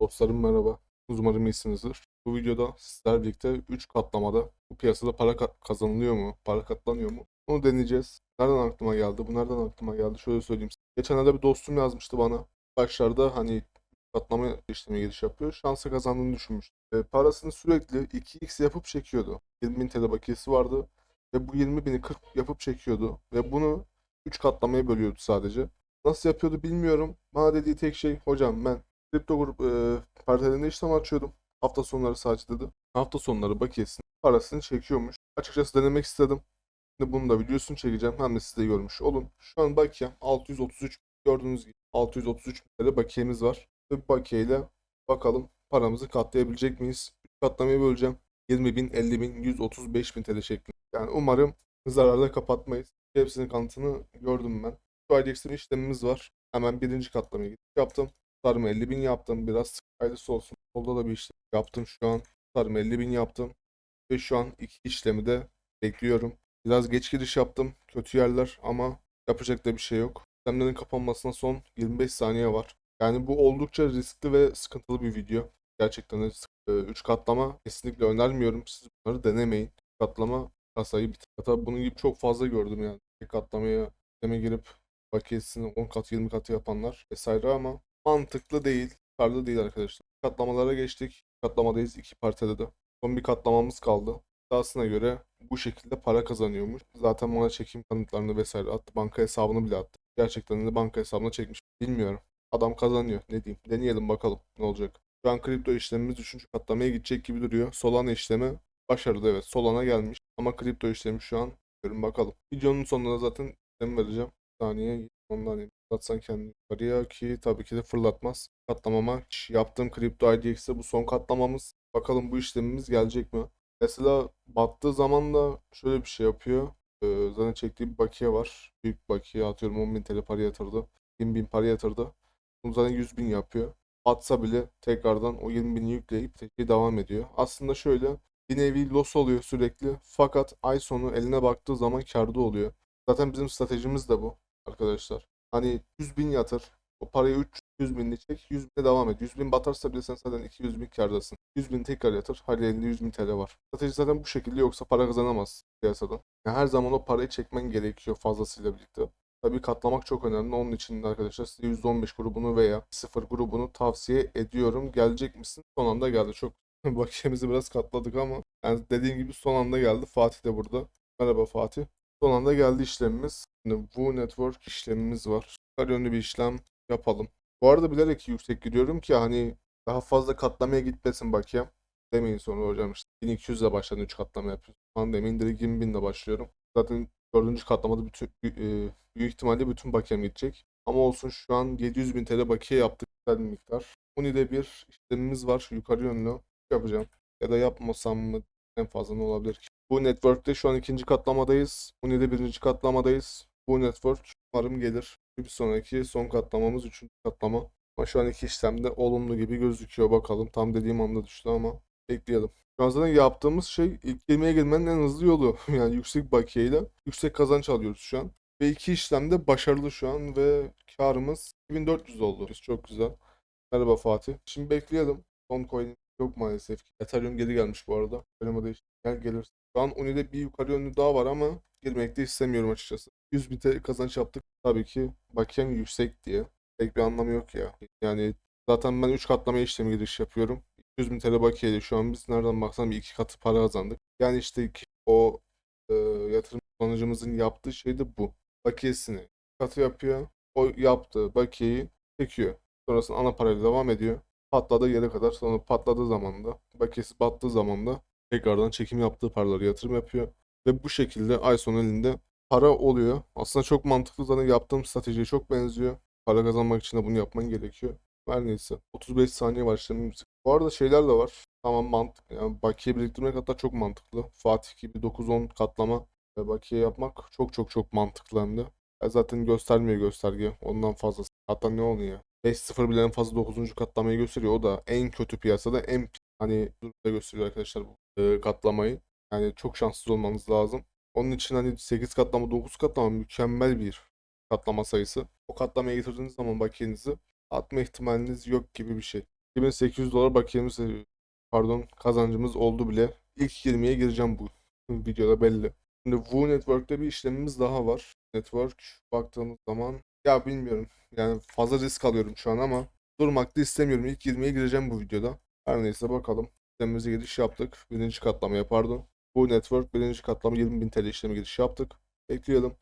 Dostlarım merhaba. Umarım iyisinizdir. Bu videoda sizlerle birlikte 3 katlamada bu piyasada para ka- kazanılıyor mu? Para katlanıyor mu? Onu deneyeceğiz. Nereden aklıma geldi? Bu nereden aklıma geldi? Şöyle söyleyeyim. Geçenlerde bir dostum yazmıştı bana. Başlarda hani katlama işlemine giriş yapıyor. Şansa kazandığını düşünmüş. E, parasını sürekli 2x yapıp çekiyordu. 20.000 TL bakiyesi vardı. Ve bu 20.000'i 40 yapıp çekiyordu. Ve bunu 3 katlamaya bölüyordu sadece. Nasıl yapıyordu bilmiyorum. Bana dediği tek şey hocam ben kripto grup e, paritelerinde işlem açıyordum. Hafta sonları sadece dedi. Hafta sonları bakiyesini parasını çekiyormuş. Açıkçası denemek istedim. Şimdi bunu da videosunu çekeceğim. Hem de siz de görmüş olun. Şu an bakiyem 633 gördüğünüz gibi 633 bin lira bakiyemiz var. Ve bakiyeyle bakalım paramızı katlayabilecek miyiz? Katlamayı böleceğim. 20 bin, 50 bin, 135 bin TL şeklinde. Yani umarım zararda kapatmayız. Hepsinin kanıtını gördüm ben. Şu IDX'in işlemimiz var. Hemen birinci katlamayı yaptım. Tutarımı 50 bin yaptım. Biraz hayırlısı olsun. Solda da bir işlem yaptım şu an. Tutarımı 50 bin yaptım. Ve şu an iki işlemi de bekliyorum. Biraz geç giriş yaptım. Kötü yerler ama yapacak da bir şey yok. İşlemlerin kapanmasına son 25 saniye var. Yani bu oldukça riskli ve sıkıntılı bir video. Gerçekten de sık- 3 katlama kesinlikle önermiyorum. Siz bunları denemeyin. Katlama kasayı bitir. Hatta bunun gibi çok fazla gördüm yani. Bir katlamaya sisteme girip bakiyesini 10 kat 20 katı yapanlar vesaire ama mantıklı değil. Karlı değil arkadaşlar. Katlamalara geçtik. Katlamadayız iki partide de. Son bir katlamamız kaldı. İddiasına göre bu şekilde para kazanıyormuş. Zaten bana çekim kanıtlarını vesaire attı. Banka hesabını bile attı. Gerçekten de banka hesabına çekmiş. Bilmiyorum. Adam kazanıyor. Ne diyeyim. Deneyelim bakalım ne olacak. Şu an kripto işlemimiz 3. katlamaya gidecek gibi duruyor. Solana işlemi başarılı evet. Solana gelmiş. Ama kripto işlemi şu an görün bakalım. Videonun sonunda zaten işlem vereceğim. Saniye ondan fırlatsan kendini yukarıya ki tabii ki de fırlatmaz. Katlamama yaptığım kripto IDX'e bu son katlamamız. Bakalım bu işlemimiz gelecek mi? Mesela battığı zaman da şöyle bir şey yapıyor. Ee, zaten çektiği bir bakiye var. Büyük bakiye atıyorum 10.000 TL para yatırdı. 20.000 para yatırdı. Bunu zaten 100.000 yapıyor. Batsa bile tekrardan o 20.000'i yükleyip tekrar devam ediyor. Aslında şöyle bir nevi loss oluyor sürekli. Fakat ay sonu eline baktığı zaman kârda oluyor. Zaten bizim stratejimiz de bu arkadaşlar. Hani 100 bin yatır. O parayı 300 binli çek. 100 bine devam et. 100 bin batarsa bile sen zaten 200 bin kârdasın. 100 bin tekrar yatır. Hadi elinde 100 bin TL var. Strateji zaten bu şekilde yoksa para kazanamazsın piyasadan. Yani her zaman o parayı çekmen gerekiyor fazlasıyla birlikte. Tabii katlamak çok önemli. Onun için de arkadaşlar size %15 grubunu veya 0 grubunu tavsiye ediyorum. Gelecek misin? Son anda geldi. Çok bakiyemizi biraz katladık ama yani dediğim gibi son anda geldi. Fatih de burada. Merhaba Fatih. Son anda geldi işlemimiz. Şimdi bu network işlemimiz var. Yukarı yönlü bir işlem yapalım. Bu arada bilerek yüksek giriyorum ki hani daha fazla katlamaya gitmesin bakayım. Demeyin sonra hocam işte 1200 ile başladım 3 katlama yapıyorsun. Falan demeyin direkt 20.000 ile başlıyorum. Zaten dördüncü katlamada bütün, e, büyük ihtimalle bütün bakiyem gidecek. Ama olsun şu an 700 bin TL bakiye yaptık. Güzel bir miktar. Uni'de bir işlemimiz var. Yukarı yönlü yapacağım. Ya da yapmasam mı en fazla ne olabilir ki? Bu network'te şu an ikinci katlamadayız. Uni'de birinci katlamadayız. Bu network umarım gelir. Bir sonraki son katlamamız üçüncü katlama. Ama şu an iki işlemde olumlu gibi gözüküyor. Bakalım tam dediğim anda düştü ama bekleyelim. Şu an zaten yaptığımız şey ilk yemeğe girmenin en hızlı yolu. Yani yüksek bakiyeyle yüksek kazanç alıyoruz şu an. Ve iki işlemde başarılı şu an ve karımız 2400 oldu. Çok güzel. Merhaba Fatih. Şimdi bekleyelim. Son coin yok maalesef. Ethereum geri gelmiş bu arada. Oynamada işte gel gelir. Şu an Uni'de bir yukarı yönlü daha var ama girmek de istemiyorum açıkçası. 100 bin TL kazanç yaptık. Tabii ki bakiyem yüksek diye. Pek bir anlamı yok ya. Yani zaten ben 3 katlama işlemi giriş yapıyorum. 200 bin TL bakiyeyle şu an biz nereden baksan bir iki katı para kazandık. Yani işte o e, yatırım kullanıcımızın yaptığı şey de bu. Bakiyesini katı yapıyor. O yaptığı bakiyeyi çekiyor. Sonrasında ana parayla devam ediyor. Patladığı yere kadar sonra patladığı zaman da bakiyesi battığı zaman da tekrardan çekim yaptığı paraları yatırım yapıyor. Ve bu şekilde ay sonu elinde para oluyor. Aslında çok mantıklı zaten yaptığım stratejiye çok benziyor. Para kazanmak için de bunu yapman gerekiyor. Her neyse. 35 saniye var işlemimiz. Bu arada şeyler de var. Tamam mantık. Yani bakiye biriktirmek hatta çok mantıklı. Fatih gibi 9-10 katlama ve bakiye yapmak çok çok çok mantıklı hem de. Ya zaten göstermiyor gösterge. Ondan fazlası. Hatta ne oluyor? 5-0 bile en fazla 9. katlamayı gösteriyor. O da en kötü piyasada en hani durumda gösteriyor arkadaşlar bu e, katlamayı. Yani çok şanssız olmanız lazım. Onun için hani 8 katlama 9 katlama mükemmel bir katlama sayısı. O katlamaya getirdiğiniz zaman bakiyenizi atma ihtimaliniz yok gibi bir şey. 2800 dolar bakiyemiz e, pardon kazancımız oldu bile. İlk 20'ye gireceğim bu videoda belli. Şimdi Wu Network'te bir işlemimiz daha var. Network baktığımız zaman ya bilmiyorum. Yani fazla risk alıyorum şu an ama durmak da istemiyorum. İlk 20'ye gireceğim bu videoda. Her neyse bakalım. Sistemimize giriş yaptık. Birinci katlamaya pardon. Bu network birinci katlama 20.000 TL işlemi giriş yaptık. Bekleyelim.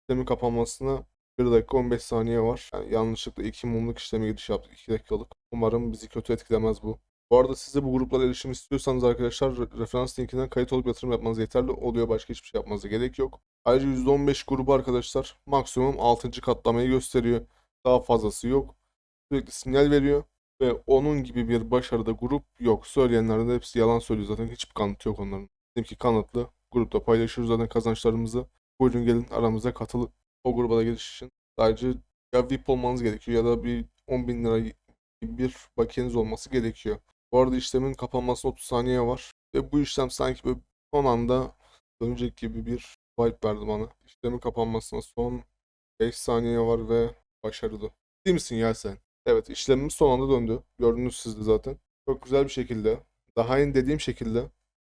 Sistemin kapanmasına 1 dakika 15 saniye var. Yani yanlışlıkla 2 mumluk işlemi giriş yaptık 2 dakikalık. Umarım bizi kötü etkilemez bu. Bu arada siz de bu gruplara erişim istiyorsanız arkadaşlar re- referans linkinden kayıt olup yatırım yapmanız yeterli oluyor. Başka hiçbir şey yapmanıza gerek yok. Ayrıca %15 grubu arkadaşlar maksimum 6. katlamayı gösteriyor. Daha fazlası yok. Sürekli sinyal veriyor. Ve onun gibi bir başarıda grup yok. Söyleyenlerin de hepsi yalan söylüyor zaten. Hiçbir kanıtı yok onların. Bizimki kanıtlı. Grupta paylaşıyoruz zaten kazançlarımızı. Buyurun gelin aramıza katılın. O gruba da giriş için. Sadece ya VIP olmanız gerekiyor ya da bir 10 bin lira bir bakiyeniz olması gerekiyor. Bu arada işlemin kapanmasına 30 saniye var. Ve bu işlem sanki böyle son anda dönecek gibi bir vibe verdi bana. İşlemin kapanmasına son 5 saniye var ve başarılı. Değil misin ya sen? Evet işlemimiz son anda döndü. Gördünüz siz de zaten. Çok güzel bir şekilde. Daha yeni dediğim şekilde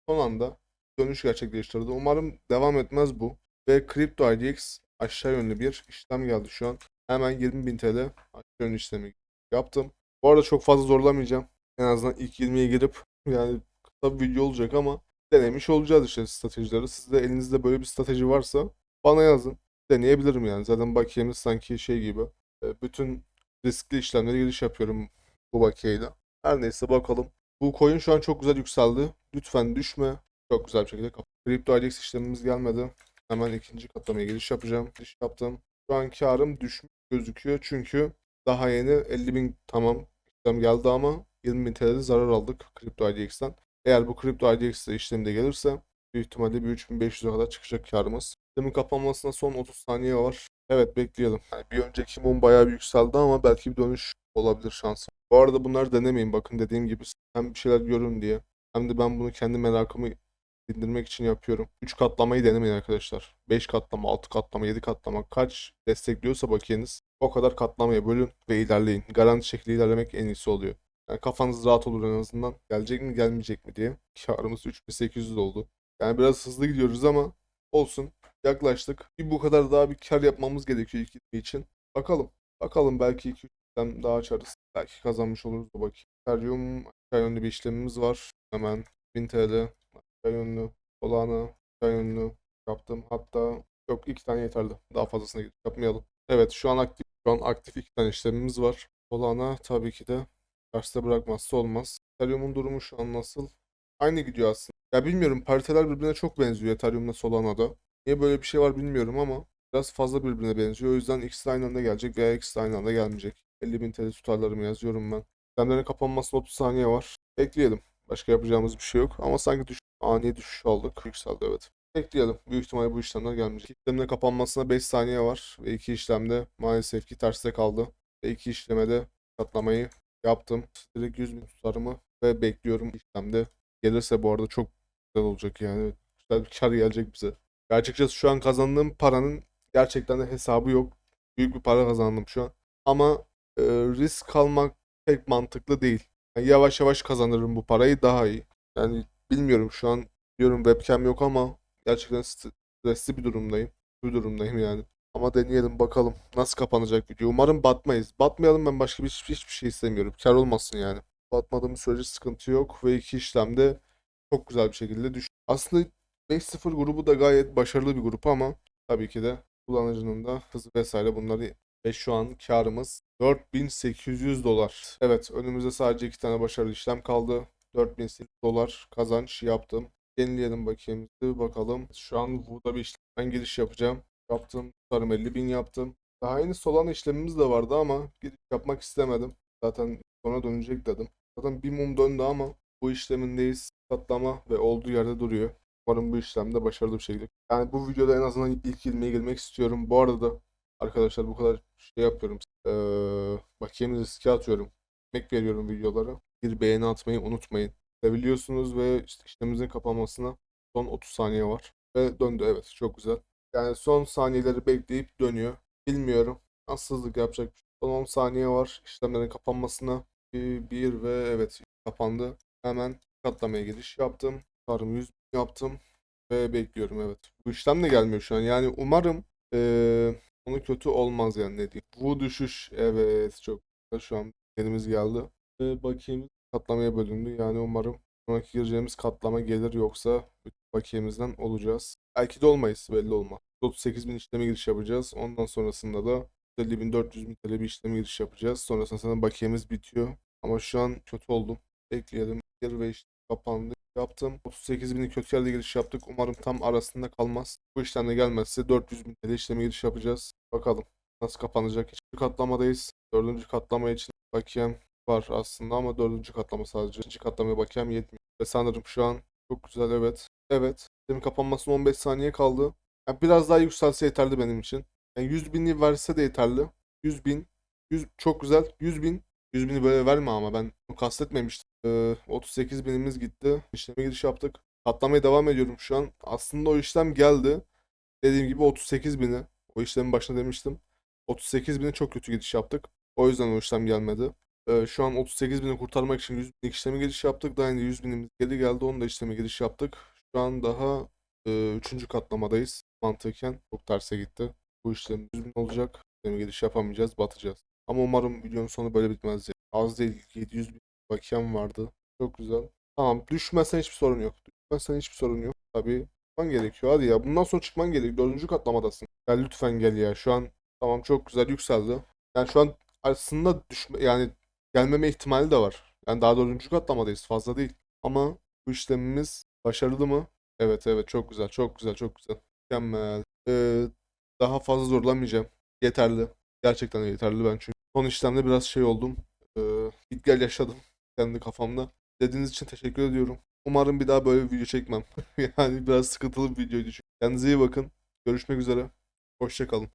son anda dönüş gerçekleştirdi. Umarım devam etmez bu. Ve Crypto IDX aşağı yönlü bir işlem geldi şu an. Hemen 20.000 TL aşağı yönlü işlemi yaptım. Bu arada çok fazla zorlamayacağım. En azından ilk 20'ye girip yani kısa bir video olacak ama denemiş olacağız işte stratejileri. Sizde elinizde böyle bir strateji varsa bana yazın. Deneyebilirim yani. Zaten bakiyemiz sanki şey gibi. e, Bütün riskli işlemlere giriş yapıyorum bu bakiyeyle. Her neyse bakalım. Bu coin şu an çok güzel yükseldi. Lütfen düşme. Çok güzel bir şekilde kapat. Crypto IDX işlemimiz gelmedi. Hemen ikinci katlamaya giriş yapacağım. Giriş yaptım. Şu an karım düşmüş gözüküyor çünkü daha yeni 50.000 tamam işlem geldi ama 20.000 TL'de zarar aldık Crypto IDX'ten. Eğer bu Crypto IDX'de işlem de gelirse büyük ihtimalle bir 3500'e kadar çıkacak karımız. Sistemin kapanmasına son 30 saniye var. Evet bekleyelim. Yani bir önceki mum bayağı bir yükseldi ama belki bir dönüş olabilir şansım. Bu arada bunları denemeyin bakın dediğim gibi hem bir şeyler görün diye hem de ben bunu kendi merakımı dindirmek için yapıyorum. 3 katlamayı denemeyin arkadaşlar. 5 katlama, 6 katlama, 7 katlama kaç destekliyorsa bakiyeniz o kadar katlamaya bölün ve ilerleyin. Garanti şekilde ilerlemek en iyisi oluyor. Yani kafanız rahat olur en azından. Gelecek mi gelmeyecek mi diye. Karımız 3800 oldu. Yani biraz hızlı gidiyoruz ama olsun. Yaklaştık. Bir bu kadar daha bir kar yapmamız gerekiyor ilk için. Bakalım. Bakalım belki 2 3 daha açarız. Belki kazanmış oluruz da bakayım. Ethereum aşağı yönlü bir işlemimiz var. Hemen 1000 TL aşağı yönlü. Solana aşağı yönlü yaptım. Hatta yok iki tane yeterli. Daha fazlasına gidip yapmayalım. Evet şu an aktif şu an aktif iki tane işlemimiz var. Solana tabii ki de derste bırakmazsa olmaz. Ethereum'un durumu şu an nasıl? Aynı gidiyor aslında. Ya bilmiyorum pariteler birbirine çok benziyor Ethereum'la Solana'da. Niye böyle bir şey var bilmiyorum ama biraz fazla birbirine benziyor. O yüzden ikisi aynı anda gelecek veya ikisi aynı anda gelmeyecek. 50.000 TL tutarlarımı yazıyorum ben. Sistemlerin kapanmasına 30 saniye var. Bekleyelim. Başka yapacağımız bir şey yok. Ama sanki düş ani düşüş aldık. Yükseldi evet. Bekleyelim. Büyük ihtimalle bu işlemler gelmeyecek. İşlemlerin kapanmasına 5 saniye var. Ve iki işlemde maalesef ki terste kaldı. Ve iki işlemede katlamayı yaptım. Direkt 100 bin tutarımı ve bekliyorum işlemde. Gelirse bu arada çok güzel olacak yani. Güzel bir kar gelecek bize. Açıkçası şu an kazandığım paranın gerçekten de hesabı yok. Büyük bir para kazandım şu an. Ama e, risk almak pek mantıklı değil. Yani yavaş yavaş kazanırım bu parayı daha iyi. Yani bilmiyorum şu an diyorum webcam yok ama gerçekten st- stresli bir durumdayım. Bir durumdayım yani. Ama deneyelim bakalım nasıl kapanacak video. Umarım batmayız. Batmayalım ben başka bir hiçbir, hiçbir şey istemiyorum. Kar olmasın yani. Batmadığımız sürece sıkıntı yok ve iki işlemde çok güzel bir şekilde düş. Aslında 5-0 grubu da gayet başarılı bir grup ama tabii ki de kullanıcının da hızı vesaire bunları ve şu an karımız 4800 dolar. Evet önümüzde sadece iki tane başarılı işlem kaldı. 4800 dolar kazanç yaptım. Yenileyelim bakayım. Bakalım. Şu an burada bir işlemden giriş yapacağım. Yaptım. Tutarım 50.000 yaptım. Daha yeni Solana işlemimiz de vardı ama giriş yapmak istemedim. Zaten sonra dönecek dedim. Zaten bir mum döndü ama bu işlemindeyiz. Katlama ve olduğu yerde duruyor. Umarım bu işlemde başarılı bir şekilde. Yani bu videoda en azından ilk 20'ye girmek istiyorum. Bu arada da arkadaşlar bu kadar şey yapıyorum. Ee, bakiyemi riske atıyorum. Emek veriyorum videolara. Bir beğeni atmayı unutmayın. Seviyorsunuz ve işte işlemimizin kapanmasına son 30 saniye var. Ve döndü evet çok güzel. Yani son saniyeleri bekleyip dönüyor. Bilmiyorum. Nasıl hızlık yapacak. Son 10 saniye var işlemlerin kapanmasına. 1 ve evet kapandı. Hemen katlamaya giriş yaptım. Karım 100 yaptım ve bekliyorum evet. Bu işlem de gelmiyor şu an. Yani umarım eee onu kötü olmaz yani ne diyeyim. Bu düşüş evet çok. Şu an elimiz geldi. Ve bakayım katlamaya bölündü. Yani umarım sonraki gireceğimiz katlama gelir yoksa bakiyemizden olacağız. Belki de olmayız belli olmaz. 38 bin işleme giriş yapacağız. Ondan sonrasında da 50 bin 400 bin TL bir işleme giriş yapacağız. Sonrasında sana bakiyemiz bitiyor. Ama şu an kötü oldum. Bekleyelim. Gir ve işte kapandı. Yaptım. 38 bini kötü yerde giriş yaptık. Umarım tam arasında kalmaz. Bu işlemde gelmezse 400 bin TL işleme giriş yapacağız. Bakalım nasıl kapanacak. Hiçbir katlamadayız. Dördüncü katlama için bakiyem var aslında ama dördüncü katlama sadece. İkinci katlamaya bakiyem yetmiyor. Ve sanırım şu an çok güzel evet. Evet. Sistemin kapanmasına 15 saniye kaldı. Yani biraz daha yükselse yeterli benim için. Yani 100 binli verse de yeterli. 100 bin. 100, çok güzel. 100 bin. 100 bini böyle verme ama ben bunu kastetmemiştim. Ee, 38 binimiz gitti. İşleme giriş yaptık. Katlamaya devam ediyorum şu an. Aslında o işlem geldi. Dediğim gibi 38 bini. O işlemin başında demiştim. 38 bini çok kötü giriş yaptık. O yüzden o işlem gelmedi. Ee, şu an 38 bini kurtarmak için 100 bin işleme giriş yaptık. Daha önce 100 binimiz geri geldi. Onu da işleme giriş yaptık. Şu an daha 3. katlamadayız. Mantıken çok terse gitti. Bu işlem 100 bin olacak. İşleme giriş yapamayacağız. Batacağız. Ama umarım videonun sonu böyle bitmez diye. Az değil 700 bin bakiyem vardı. Çok güzel. Tamam düşmezsen hiçbir sorun yok. Düşmezsen hiçbir sorun yok. Tabii çıkman gerekiyor. Hadi ya bundan sonra çıkman gerekiyor. Dördüncü katlamadasın. Gel lütfen gel ya. Şu an tamam çok güzel yükseldi. Yani şu an aslında düşme yani gelmeme ihtimali de var. Yani daha dördüncü katlamadayız. Fazla değil. Ama bu işlemimiz başarılı mı? Evet evet çok güzel çok güzel çok güzel. Mükemmel. Ee, daha fazla zorlamayacağım. Yeterli. Gerçekten yeterli ben çünkü. Son işlemde biraz şey oldum. Ee, gel yaşadım kendi kafamda. Dediğiniz için teşekkür ediyorum. Umarım bir daha böyle bir video çekmem. Yani biraz sıkıntılı bir videoydu çünkü. Kendinize iyi bakın. Görüşmek üzere. Hoşça kalın.